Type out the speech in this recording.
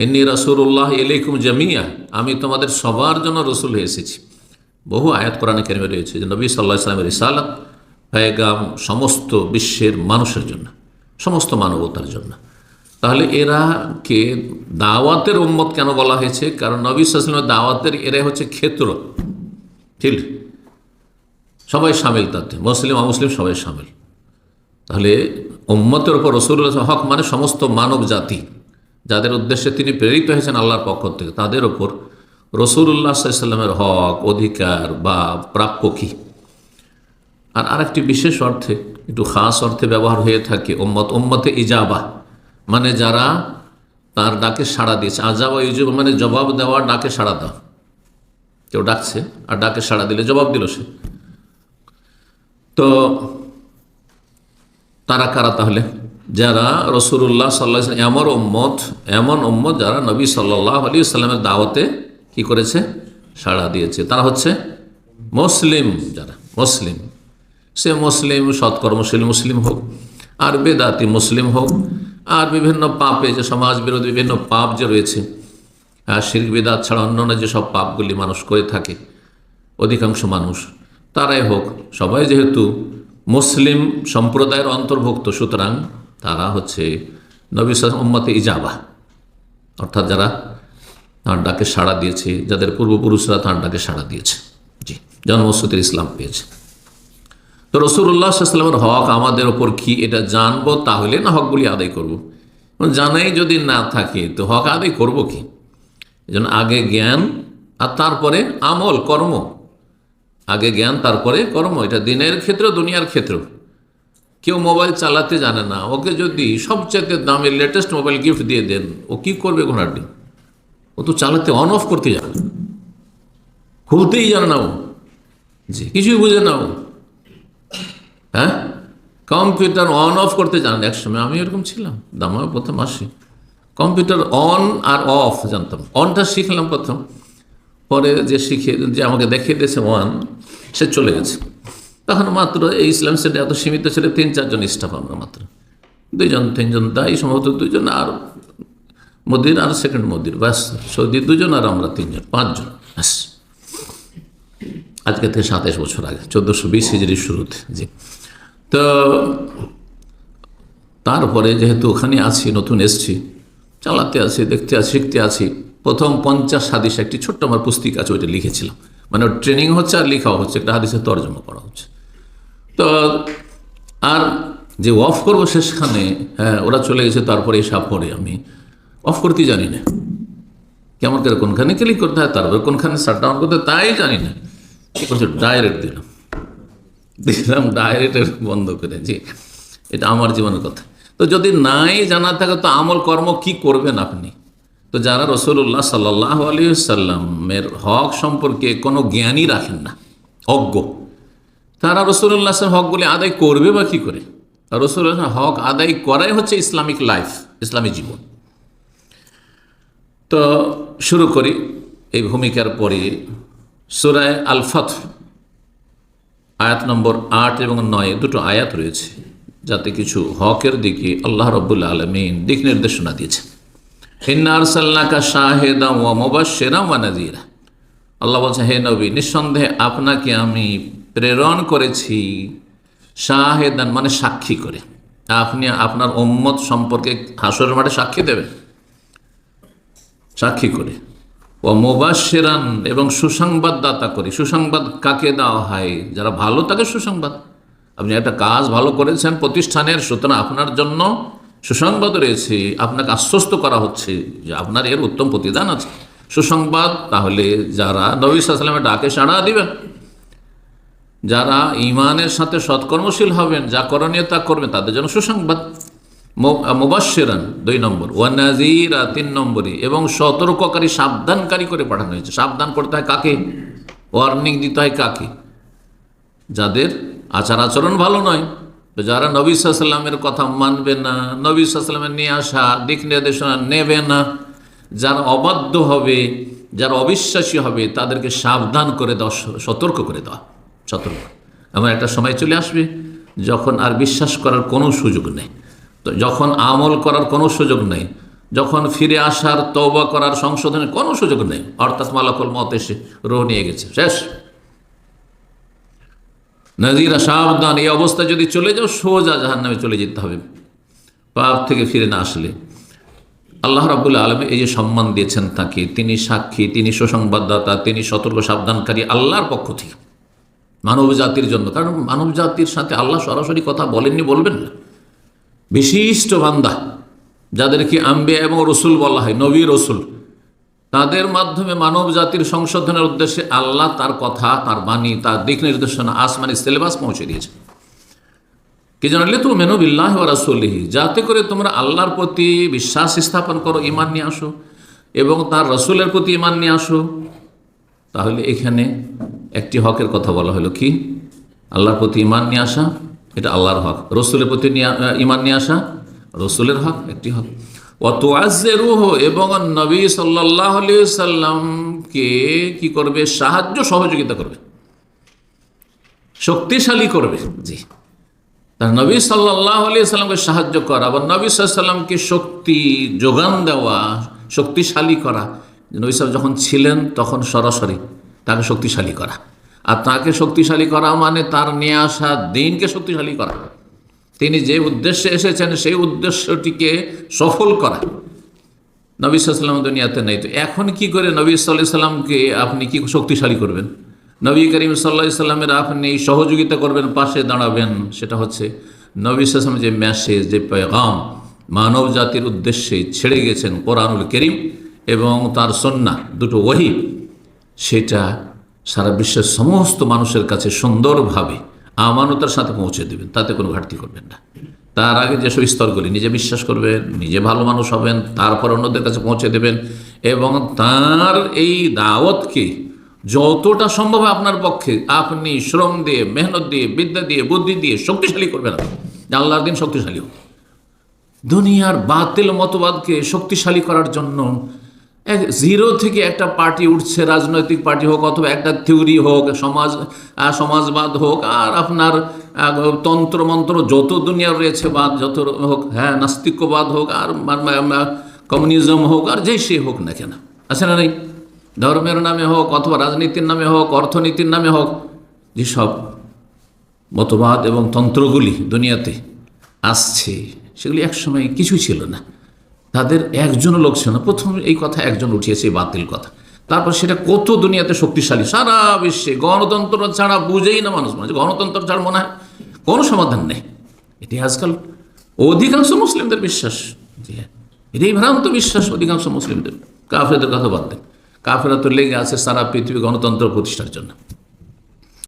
এমনি রসুল্লাহ এলাইকুম জামিয়া আমি তোমাদের সবার জন্য রসুল হয়ে এসেছি। বহু আয়াত কোরআনে কেরমে রয়েছে যে নবী সাল্লাহ ইসলামের ইসালাত পেগাম সমস্ত বিশ্বের মানুষের জন্য, সমস্ত মানবতার জন্য। তাহলে এরা কে? দাওয়াতের উম্মত কেন বলা হয়েছে? কারণ নবী সাল্লামের দাওয়াতের এরাই হচ্ছে ক্ষেত্র। ঠিক? সবাই সামিল তাতে মুসলিম, অমুসলিম সবাই সামিল। তাহলে উম্মতের ওপর রসুল্লাহ হক মানে সমস্ত মানব জাতি। যাদের উদ্দেশ্যে তিনি প্রেরিত হয়েছেন আল্লাহর পক্ষ থেকে, তাদের ওপর রসুল্লাহ সাল্লামের হক, অধিকার বা প্রাপ্য কী? আর আরেকটি বিশেষ অর্থে, একটু খাস অর্থে ব্যবহার হয়ে থাকে ওম্মত ওম্মতে ইজাবা মানে যারা তার ডাকে সাড়া দিয়েছে। আজাবা ইজুব মানে জবাব দেওয়া ডাকে সাড়া দাও কেউ ডাকছে আর ডাকে সাড়া দিলে জবাব দিল সে। তো তারা কারা তাহলে? যারা রসুল্লাহ সাল্লাহ এমন ওম্মত এমন ওম্মত যারা নবী সাল্লাহ আলী সাল্লামের দাওয়াতে কি করেছে? সাড়া দিয়েছে। তারা হচ্ছে মুসলিম যারা, মুসলিম। সে মুসলিম, সৎকর্মশীল মুসলিম হোক, আর বেদাতি মুসলিম হোক, আর বিভিন্ন পাপে যে সমাজ বিরোধী বিভিন্ন পাপ যে রয়েছে, আর শির বেদাত ছাড়া অন্যান্য যেসব পাপগুলি মানুষ করে থাকে, অধিকাংশ মানুষ, তারাই হোক। সবাই যেহেতু মুসলিম সম্প্রদায়ের অন্তর্ভুক্ত, সুতরাং তারা হচ্ছে নবী উম্মতে ইজাবা। অর্থাৎ যারা তাঁর ডাকে সাড়া দিয়েছে, যাদের পূর্বপুরুষরা তাঁর ডাকে সাড়া দিয়েছে। জি, জন্মসূত্রে ইসলাম পেয়েছে। তো রসুল্লাহ সাল্লামের হক আমাদের ওপর কি এটা জানব? তাহলে না হকগুলি আদায় করব। জানাই যদি না থাকে, তো হক আদায় করব কি? এই আগে জ্ঞান আর তারপরে আমল, কর্ম। আগে জ্ঞান, তারপরে কর্ম। এটা দিনের ক্ষেত্র, দুনিয়ার ক্ষেত্র। কেউ মোবাইল চালাতে জানে না। ওকে যদি সবচেয়ে দামে লেটেস্ট মোবাইল গিফট দিয়ে দেন, ও কি করবে ঘোড়াটি ও তো চালাতে অন অফ করতে জানে। খুলতেই জানে না ও। জি, কিছুই বুঝে না ও। হ্যাঁ? কম্পিউটার অন অফ করতে জানেন একসময় আমি এরকম ছিলাম দামা প্রথম আসি। কম্পিউটার অন আর অফ জানতাম। অনটা শিখলাম প্রথম। পরে যে শিখে, যে আমাকে দেখিয়ে দিয়েছে ওয়ান সে চলে গেছে। তখন মাত্র এই ইসলাম সেটা এত সীমিত ছিল, তিন, চারজন স্টাফ আমরা মাত্র। দুইজন, তিনজন তাই সম্ভবত দুইজন আর মোদির আর সেকেন্ড মোদির। ব্যাস, সৌদি দুজন আর আমরা তিনজন, পাঁচজন, ব্যাস। আজকে থেকে সাতাইশ বছর আগে, চোদ্দোশো বিশ হিজড়ির শুরুতে, জি। তো তারপরে যেহেতু ওখানে আছি, নতুন এসছি, চালাতে আছি, দেখতে আছি, শিখতে আছি, প্রথম পঞ্চাশ হাদিস একটি ছোট্ট আমার পুস্তিকা আছে, ওইটা লিখেছিলাম। মানে ট্রেনিং হচ্ছে আর লেখাও হচ্ছে, একটা হাদিসের তর্জমা করা হচ্ছে। তো আর যে অফ করব শেষখানে হ্যাঁ ওরা চলে গেছে, তারপরে এসব পরে আমি। অফ করতে জানি না। কেমন করে কোনখানে ক্লিক করতে হয়, তারপরে কোনখানে শাট ডাউন করতে তাই জানি না। কী করছে? ডাইরেক্ট দিলাম। দিলাম ডাইরেক্ট বন্ধ করে জি এটা আমার জীবনের কথা। তো যদি নাই জানা থাকে, তো আমল কর্ম কি করবেন আপনি? তো যারা রসুল্লাহ সাল্লাহ আলী সাল্লামের হক সম্পর্কে কোনো জ্ঞানই রাখেন না। অজ্ঞ। তারা রসুল্লাহ হকগুলি আদায় করবে বা কী করে? রসুল্লাহ হক আদায় করাই হচ্ছে ইসলামিক লাইফ ইসলামী জীবন। তো শুরু করি এই ভূমিকার পরে সুরায় আলফাত আয়াত নম্বর আট এবং নয়, দুটো আয়াত রয়েছে, যাতে কিছু হকের দিকে আল্লাহ রব্বুল্লা আলমিন দিক নির্দেশনা দিয়েছে হিন্নার সাল্লাকা শাহেদা ও মোবাশেরা ওয়ানাজিরা আল্লাহ বলছে হে নবী, নিঃসন্দেহে আপনাকে আমি প্রেরণ করেছি, শাহেদান মানে সাক্ষী করে। আপনি, আপনার ওম্মত সম্পর্কে হাসরের মাঠে সাক্ষী দেবেন। সাক্ষী করে। ও মোবাশেরান এবং সুসংবাদদাতা করি। সুসংবাদ কাকে দেওয়া হয়? যারা ভালো তাকে সুসংবাদ। আপনি একটা কাজ ভালো করেছেন প্রতিষ্ঠানের, সুতরাং আপনার জন্য সুসংবাদ রয়েছে। আপনাকে আশ্বস্ত করা হচ্ছে যে আপনার এর উত্তম প্রতিদান আছে। সুসংবাদ তাহলে যারা নবী সাল্লামের ডাকে সাড়া দিবেন। যারা ইমানের সাথে সৎকর্মশীল হবেন, যা করণীয় তা করবেন, তাদের জন্য সুসংবাদ। মুবাসেরান দুই নম্বর। ওয়ানাজিরা তিন নম্বরে এবং সতর্ককারী, সাবধানকারী করে পাঠানো হয়েছে। সাবধান করতে হয় কাকে? ওয়ার্নিং দিতে হয় কাকে? যাদের আচার আচরণ ভালো নয়। তো যারা নবী সাল্লামের কথা মানবে না, নবী সাল্লামের নিয়ে আসা, দিক নির্দেশনা নেবে না, যারা অবাধ্য হবে, যারা অবিশ্বাসী হবে, তাদেরকে সাবধান করে দেওয়া, সতর্ক করে দেওয়া। সতর্ক। এমন একটা সময় চলে আসবে যখন আর বিশ্বাস করার কোনো সুযোগ নেই। তো যখন আমল করার কোনো সুযোগ নেই, যখন ফিরে আসার, তওবা করার, সংশোধনের কোনো সুযোগ নেই, অর্থাৎ মালাকুল মত এসে রোহ নিয়ে গেছে। শেষ। নাজিরা সাবধান, এই অবস্থা যদি চলে যাও, সোজা জাহান নামে চলে যেতে হবে। পাপ থেকে ফিরে না আসলে। আল্লাহ রাবুল্লাহ আলমী এই যে সম্মান দিয়েছেন তাকে, তিনি সাক্ষী, তিনি সুসংবাদদাতা, তিনি সতর্ক, সাবধানকারী আল্লাহর পক্ষ থেকে। মানব জাতির জন্য। কারণ মানব জাতির সাথে আল্লাহ সরাসরি কথা বলেননি, বলবেন না। বিশিষ্ট বান্দা যাদেরকে আম্বে এবং রসুল বলা হয়, নবী রসুল, তাদের মাধ্যমে মানব জাতির সংশোধনের উদ্দেশ্যে আল্লাহ তার কথা, তার বাণী, তার দিক নির্দেশনা আসমানি সিলেবাস পৌঁছে দিয়েছে কি জানলে তো মেনবিল্লাহ রাসুল্লিহি যাতে করে তোমরা আল্লাহর প্রতি বিশ্বাস স্থাপন করো ইমান নিয়ে আসো, এবং তার রসুলের প্রতি ইমান নিয়ে আসো। তাহলে এখানে একটি হকের কথা বলা হলো কি? আল্লাহর প্রতি ইমান নিয়ে আসা, এটা আল্লাহর হক। রসুলের প্রতি ইমান নিয়ে আসা, রসুলের হক, একটি হক। অত রুহ এবং নবী সাল্লাহ সাল্লামকে কি করবে? সাহায্য, সহযোগিতা করবে। শক্তিশালী করবে, জি। তার নবী সাল্লাহ আলি সাল্লামকে সাহায্য করা বা নবী সাল্লামকে শক্তি যোগান দেওয়া, শক্তিশালী করা। নবী সাহেব যখন ছিলেন, তখন সরাসরি তাকে শক্তিশালী করা। আর তাকে শক্তিশালী করা মানে তার নিয়ে আসা দিনকে শক্তিশালী করা। তিনি যে উদ্দেশ্যে এসেছেন, সেই উদ্দেশ্যটিকে সফল করা। নবী সাল্লাম দুনিয়াতে নেই। তো এখন কি করে নবী সাল্লাহ সাল্লামকে আপনি কি শক্তিশালী করবেন? নবী করিম সাল্লাহ সাল্লামের আপনি সহযোগিতা করবেন, পাশে দাঁড়াবেন, সেটা হচ্ছে নবী সাল্লাম যে মেসেজ যে পেগাম, মানব জাতির উদ্দেশ্যে ছেড়ে গেছেন কোরআনুল করিম এবং তার সন্না দুটো ওহি সেটা সারা বিশ্বের সমস্ত মানুষের কাছে সুন্দরভাবে আমানতার সাথে পৌঁছে দেবেন, তাতে কোনো ঘাটতি করবেন না। তার আগে যেসব স্তরগুলি, নিজে বিশ্বাস করবেন, নিজে ভালো মানুষ হবেন, তারপর অন্যদের কাছে পৌঁছে দেবেন এবং তার এই দাওয়াতকে যতটা সম্ভব আপনার পক্ষে আপনি শ্রম দিয়ে, মেহনত দিয়ে, বিদ্যা দিয়ে, বুদ্ধি দিয়ে শক্তিশালী করবেন আল্লাহর দিন শক্তিশালী হোক। দুনিয়ার বাতিল মতবাদকে শক্তিশালী করার জন্য এক জিরো থেকে একটা পার্টি উঠছে, রাজনৈতিক পার্টি হোক অথবা একটা থিওরি হোক, সমাজ সমাজবাদ হোক, আর আপনার তন্ত্রমন্ত্র যত দুনিয়ার রয়েছে, বাদ যত হোক হ্যাঁ নাস্তিক্যবাদ হোক, আর কমিউনিজম হোক, আর যেই সে হোক না কেন, আছে না নেই? ধর্মের নামে হোক অথবা রাজনীতির নামে হোক, অর্থনীতির নামে হোক, যেসব মতবাদ এবং তন্ত্রগুলি দুনিয়াতে আসছে, সেগুলি একসময় কিছুই ছিল না। তাদের একজনও লোক ছিল না। প্রথম এই কথা একজন উঠিয়েছে, এই বাতিল কথা। তারপর সেটা কত দুনিয়াতে শক্তিশালী? সারা বিশ্বে। গণতন্ত্র ছাড়া বুঝেই না মানুষ মানে গণতন্ত্র ছাড়া মনে হয় কোনো সমাধান নেই। এটি আজকাল অধিকাংশ মুসলিমদের বিশ্বাস। এটাই ভ্রান্ত বিশ্বাস অধিকাংশ মুসলিমদের। কাফেরদের কথা বাদ দেন। কাফেরা তো লেগে আছে সারা পৃথিবী গণতন্ত্র প্রতিষ্ঠার জন্য।